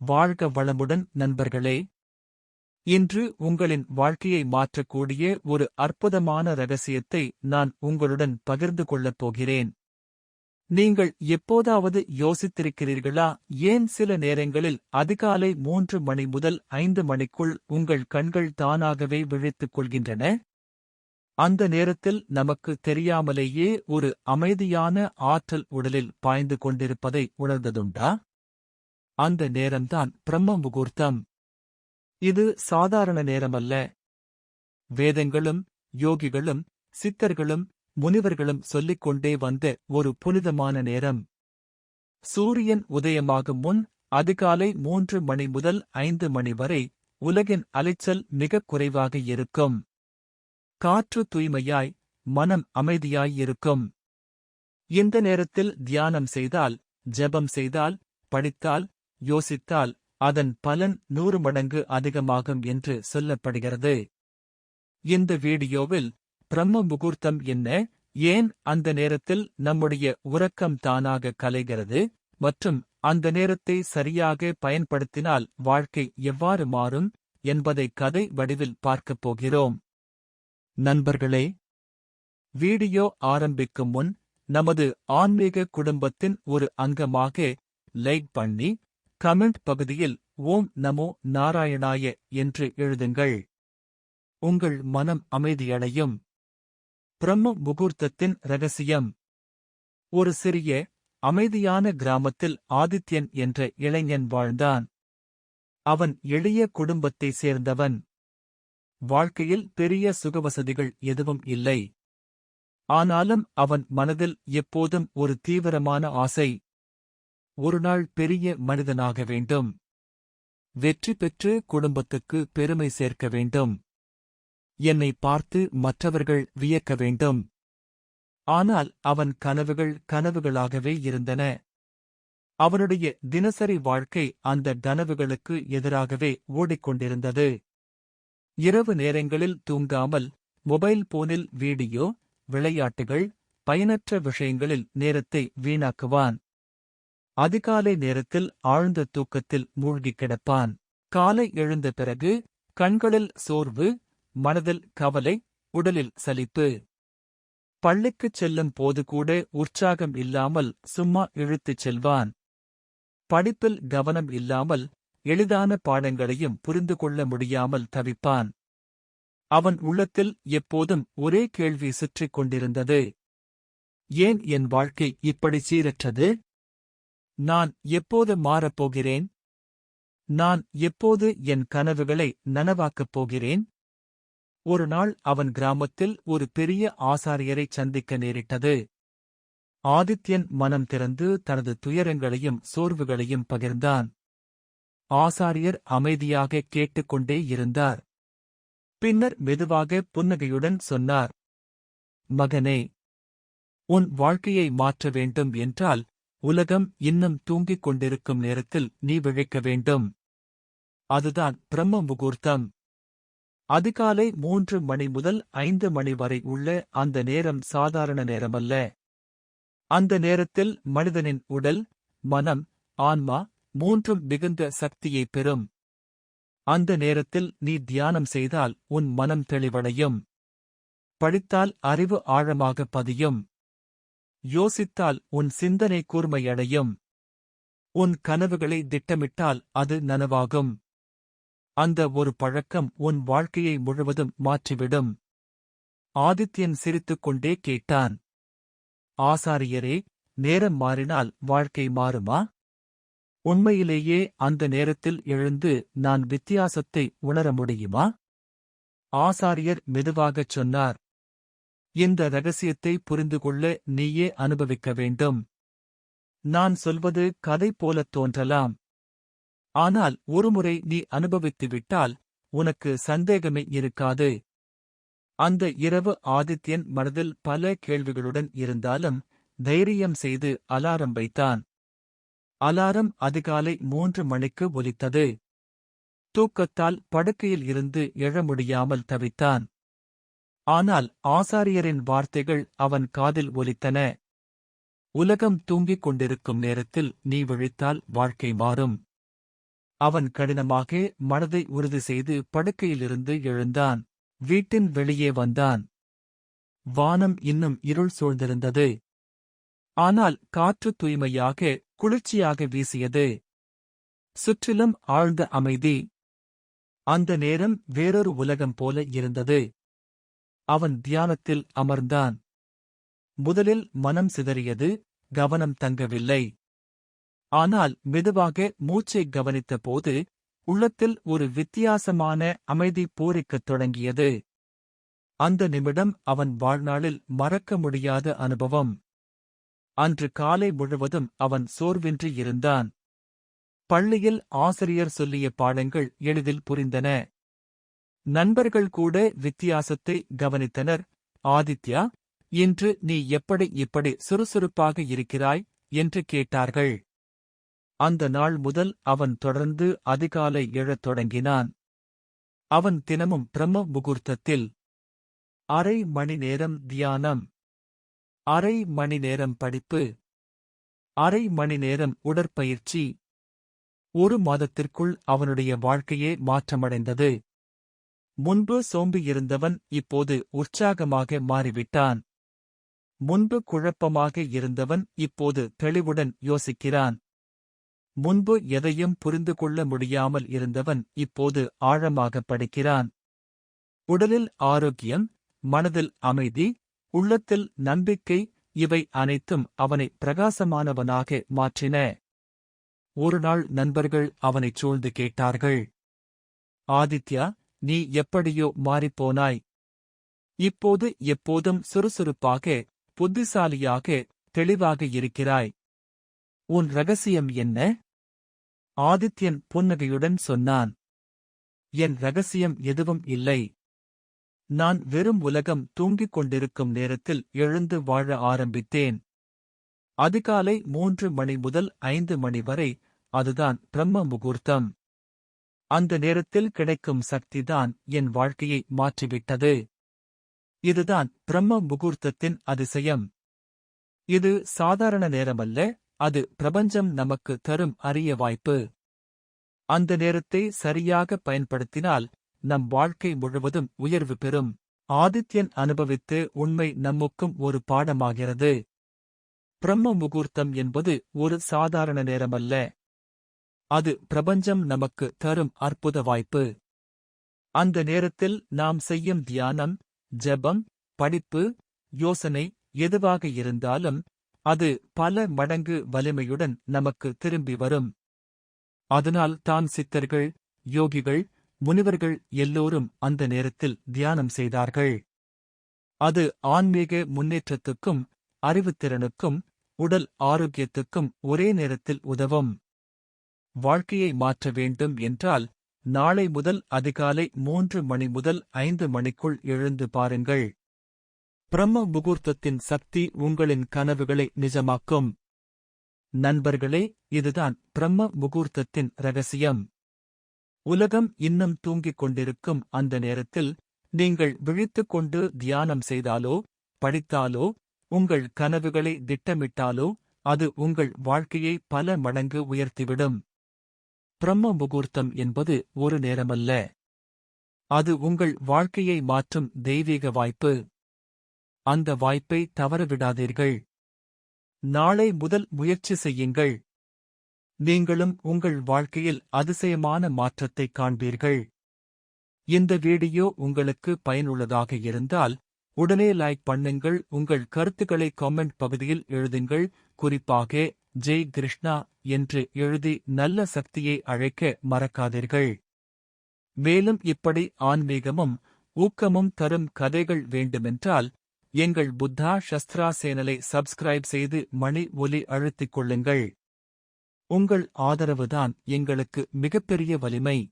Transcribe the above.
வாழ்க வளமுடன் நண்பர்களே. இன்று உங்களின் வாழ்க்கையை மாற்றக்கூடிய ஒரு அற்புதமான ரகசியத்தை நான் உங்களுடன் பகிர்ந்து கொள்ளப் போகிறேன். நீங்கள் எப்போதாவது யோசித்திருக்கிறீர்களா? ஏன் சில நேரங்களில் அதிகாலை மூன்று மணி முதல் ஐந்து மணிக்குள் உங்கள் கண்கள் தானாகவே விழித்துக் கொள்கின்றன? அந்த நேரத்தில் நமக்கு தெரியாமலேயே ஒரு அமைதியான ஆற்றல் உடலில் பாய்ந்து கொண்டிருப்பதை உணர்ந்ததுண்டா? அந்த நேரம்தான் பிரம்ம முகூர்த்தம். இது சாதாரண நேரமல்ல. வேதங்களும் யோகிகளும் சித்தர்களும் முனிவர்களும் சொல்லிக் கொண்டே வந்த ஒரு புனிதமான நேரம். சூரியன் உதயமாகும் முன் அதிகாலை மூன்று மணி முதல் ஐந்து மணி வரை உலகின் அலைச்சல் மிகக் குறைவாக இருக்கும். காற்று தூய்மையாய் மனம் அமைதியாயிருக்கும் இந்த நேரத்தில் தியானம் செய்தால் ஜெபம் செய்தால் படித்தால் யோசித்தால் அதன் பலன் நூறு மடங்கு அதிகமாகும் என்று சொல்லப்படுகிறது. இந்த வீடியோவில் பிரம்ம முகூர்த்தம் என்ன? ஏன் அந்த நேரத்தில் நம்முடைய உறக்கம் தானாக கலைகிறது? மற்றும் அந்த நேரத்தை சரியாக பயன்படுத்தினால் வாழ்க்கை எவ்வாறு மாறும் என்பதை கதை வடிவில் பார்க்கப் போகிறோம். நண்பர்களே வீடியோ ஆரம்பிக்கும் முன் நமது ஆன்மீக குடும்பத்தின் ஒரு அங்கமாக லைக் பண்ணி கமெண்ட் பகுதியில் ஓம் நமோ நாராயணாய என்று எழுதுங்கள். உங்கள் மனம் அமைதியடையும். பிரம்ம முகூர்த்தத்தின் ரகசியம். ஒரு சிறிய அமைதியான கிராமத்தில் ஆதித்யன் என்ற இளைஞன் வாழ்ந்தான். அவன் எளிய குடும்பத்தைச் சேர்ந்தவன். வாழ்க்கையில் பெரிய சுகவசதிகள் எதுவும் இல்லை. ஆனாலும் அவன் மனதில் எப்போதும் ஒரு தீவிரமான ஆசை. ஒருநாள் பெரிய மனிதனாக வேண்டும். வெற்றி பெற்று குடும்பத்துக்கு பெருமை சேர்க்க வேண்டும். என்னை பார்த்து மற்றவர்கள் வியக்க வேண்டும். ஆனால் அவன் கனவுகள் கனவுகளாகவே இருந்தன. அவனுடைய தினசரி வாழ்க்கை அந்த கனவுகளுக்கு எதிராகவே ஓடிக்கொண்டிருந்தது. இரவு நேரங்களில் தூங்காமல் மொபைல் போனில் வீடியோ விளையாட்டுகள் பயனற்ற விஷயங்களில் நேரத்தை வீணாக்குவான். அதிகாலை நேரத்தில் ஆழ்ந்த தூக்கத்தில் மூழ்கிக் கிடப்பான். காலை எழுந்த பிறகு கண்களில் சோர்வு மனதில் கவலை உடலில் சலிப்பு. பள்ளிக்குச் செல்லும் போது கூட உற்சாகம் இல்லாமல் சும்மா இழுத்துச் செல்வான். படிப்பில் கவனம் இல்லாமல் எளிதான பாடங்களையும் புரிந்து கொள்ள முடியாமல் தவிப்பான். அவன் உள்ளத்தில் எப்போதும் ஒரே கேள்வி சுற்றிக் கொண்டிருந்தது. ஏன் என் வாழ்க்கை இப்படி சீரற்றது? நான் எப்போது மாறப்போகிறேன்? நான் எப்போது என் கனவுகளை நனவாக்கப் போகிறேன்? ஒரு நாள் அவன் கிராமத்தில் ஒரு பெரிய ஆசாரியரைச் சந்திக்க நேரிட்டது. ஆதித்யன் மனம் திறந்து தனது துயரங்களையும் சோர்வுகளையும் பகிர்ந்தான். ஆசாரியர் அமைதியாக கேட்டுக்கொண்டே இருந்தார். பின்னர் மெதுவாக புன்னகையுடன் சொன்னார் மகனே உன் வாழ்க்கையை மாற்ற வேண்டும் என்றால் உலகம் இன்னும் தூங்கிக் கொண்டிருக்கும் நேரத்தில் நீ விழைக்க வேண்டும். அதுதான் பிரம்ம முகூர்த்தம். அதிகாலை மூன்று மணி முதல் ஐந்து மணி வரை உள்ள அந்த நேரம் சாதாரண நேரமல்ல. அந்த நேரத்தில் மனிதனின் உடல் மனம் ஆன்மா மூன்றும் மிகுந்த சக்தியை பெறும். அந்த நேரத்தில் நீ தியானம் செய்தால் உன் மனம் தெளிவடையும். படித்தால் அறிவு ஆழமாக பதியும். யோசித்தால் உன் சிந்தனை கூர்மையடையும். உன் கனவுகளை திட்டமிட்டால் அது நனவாகும். அந்த ஒரு பழக்கம் உன் வாழ்க்கையை முழுவதும் மாற்றிவிடும். ஆதித்யன் சிரித்துக் கொண்டே கேட்டான். ஆசாரியரே நேரம் மாறினால் வாழ்க்கை மாறுமா? உண்மையிலேயே அந்த நேரத்தில் எழுந்து நான் வித்தியாசத்தை உணர முடியுமா? ஆசாரியர் மெதுவாகச் சொன்னார். இந்த ரகசியத்தை புரிந்து கொள்ள நீயே அனுபவிக்க வேண்டும். நான் சொல்வது கதை போலத் தோன்றலாம். ஆனால் ஒருமுறை நீ அனுபவித்துவிட்டால் உனக்கு சந்தேகமே இருக்காது. அந்த இரவு ஆதித்யன் மனதில் பல கேள்விகளுடன் இருந்தாலும் தைரியம் செய்து அலாரம் வைத்தான். அலாரம் அதிகாலை மூன்று மணிக்கு ஒலித்தது. தூக்கத்தால் படுக்கையில் இருந்து எழ முடியாமல் தவித்தான். ஆனால் ஆசாரியரின் வார்த்தைகள் அவன் காதில் ஒலித்தன. உலகம் தூங்கிக் கொண்டிருக்கும் நேரத்தில் நீ விழித்தால் வாழ்க்கை மாறும். அவன் கடினமாக மனதை உறுதி செய்து படுக்கையிலிருந்து எழுந்தான். வீட்டின் வெளியே வந்தான். வானம் இன்னும் இருள் சூழ்ந்திருந்தது. ஆனால் காற்று தூய்மையாக குளிர்ச்சியாக வீசியது. சுற்றிலும் ஆழ்ந்த அமைதி. அந்த நேரம் வேறொரு உலகம் போல இருந்தது. அவன் தியானத்தில் அமர்ந்தான். முதலில் மனம் சிதறியது கவனம் தங்கவில்லை. ஆனால் மெதுவாக மூச்சை கவனித்தபோது உள்ளத்தில் ஒரு வித்தியாசமான அமைதி பூரிக்கத் தொடங்கியது. அந்த நிமிடம் அவன் வாழ்நாளில் மறக்க முடியாத அனுபவம். அன்று காலை முழுவதும் அவன் சோர்வின்றி இருந்தான். பள்ளியில் ஆசிரியர் சொல்லிய பாடங்கள் எளிதில் புரிந்தன. நண்பர்கள் கூட வித்தியாசத்தை கவனித்தனர். ஆதித்யா இன்று நீ எப்படி இப்படி சுறுசுறுப்பாக இருக்கிறாய்? என்று கேட்டார்கள். அந்த நாள் முதல் அவன் தொடர்ந்து அதிகாலை எழத் தொடங்கினான். அவன் தினமும் பிரம்ம முகூர்த்தத்தில் அரை மணி நேரம் தியானம் அரை மணி நேரம் படிப்பு அரை மணி நேரம் உடற்பயிற்சி. ஒரு மாதத்திற்குள் அவனுடைய வாழ்க்கையே மாற்றமடைந்தது. முன்பு சோம்பியிருந்தவன் இப்போது உற்சாகமாக மாறிவிட்டான். முன்பு குழப்பமாக இருந்தவன் இப்போது தெளிவுடன் யோசிக்கிறான். முன்பு எதையும் புரிந்து கொள்ள முடியாமல் இருந்தவன் இப்போது ஆழமாக படிக்கிறான். உடலில் ஆரோக்கியம் மனதில் அமைதி உள்ளத்தில் நம்பிக்கை இவை அனைத்தும் அவனை பிரகாசமானவனாக மாற்றின. ஒருநாள் நண்பர்கள் அவனைச் சூழ்ந்து கேட்டார்கள். ஆதித்யா நீ எப்படியோ மாறிப்போனாய். இப்போது எப்போதும் சுறுசுறுப்பாக புத்திசாலியாக தெளிவாக இருக்கிறாய். உன் ரகசியம் என்ன? ஆதித்யன் புன்னகையுடன் சொன்னான். என் ரகசியம் எதுவும் இல்லை. நான் வெறும் உலகம் தூங்கிக் கொண்டிருக்கும் நேரத்தில் எழுந்து வாழ ஆரம்பித்தேன். அதிகாலை மூன்று மணி முதல் ஐந்து மணி வரை அதுதான் பிரம்ம முகூர்த்தம். அந்த நேரத்தில் கிடைக்கும் சக்திதான் என் வாழ்க்கையை மாற்றிவிட்டது. இதுதான் பிரம்ம முகூர்த்தத்தின் அதிசயம். இது சாதாரண நேரமல்ல அது பிரபஞ்சம் நமக்கு தரும் அரிய வாய்ப்பு. அந்த நேரத்தை சரியாக பயன்படுத்தினால் நம் வாழ்க்கை முழுவதும் உயர்வு பெறும். ஆதித்யன் அனுபவித்து உண்மை நம்முக்கும் ஒரு பாடமாகிறது. பிரம்ம முகூர்த்தம் என்பது ஒரு சாதாரண நேரமல்ல. அது பிரபஞ்சம் நமக்கு தரும் அற்புத வாய்ப்பு. அந்த நேரத்தில் நாம் செய்யும் தியானம் ஜெபம் படிப்பு யோசனை எதுவாக இருந்தாலும் அது பல மடங்கு வலிமையுடன் நமக்கு திரும்பி வரும். அதனால் தான் சித்தர்கள் யோகிகள் முனிவர்கள் எல்லோரும் அந்த நேரத்தில் தியானம் செய்தார்கள். அது ஆன்மீக முன்னேற்றத்துக்கும் அறிவுத்திறனுக்கும் உடல் ஆரோக்கியத்துக்கும் ஒரே நேரத்தில் உதவும். வாழ்க்கையை மாற்ற வேண்டும் என்றால் நாளை முதல் அதிகாலை மூன்று மணி முதல் ஐந்து மணிக்குள் எழுந்து பாருங்கள். பிரம்ம முகூர்த்தத்தின் சக்தி உங்களின் கனவுகளை நிஜமாக்கும். நண்பர்களே இதுதான் பிரம்ம முகூர்த்தத்தின் ரகசியம். உலகம் இன்னும் தூங்கிக் கொண்டிருக்கும் அந்த நேரத்தில் நீங்கள் விழித்துக் கொண்டு தியானம் செய்தாலோ படித்தாலோ உங்கள் கனவுகளை திட்டமிட்டாலோ அது உங்கள் வாழ்க்கையை பல மடங்கு உயர்த்திவிடும். பிரம்ம முகூர்த்தம் என்பது ஒரு நேரமல்ல. அது உங்கள் வாழ்க்கையை மாற்றும் தெய்வீக வாய்ப்பு. அந்த வாய்ப்பை தவறவிடாதீர்கள். நாளை முதல் முயற்சி செய்யுங்கள். நீங்களும் உங்கள் வாழ்க்கையில் அதிசயமான மாற்றத்தை காண்பீர்கள். இந்த வீடியோ உங்களுக்கு பயனுள்ளதாக இருந்தால் உடனே லைக் பண்ணுங்கள். உங்கள் கருத்துக்களை காமெண்ட் பகுதியில் எழுதுங்கள். குறிப்பாக ஜெய் கிருஷ்ணா என்று எழுதி நல்ல சக்தியை அழைக்க மறக்காதீர்கள். மேலும் இப்படி ஆன்மீகமும் ஊக்கமும் தரும் கதைகள் வேண்டுமென்றால் எங்கள் புத்தா ஷஸ்த்ரா சேனலை சப்ஸ்கிரைப் செய்து மணி ஒலி அழுத்திக் கொள்ளுங்கள். உங்கள் ஆதரவுதான் எங்களுக்கு மிகப்பெரிய வலிமை.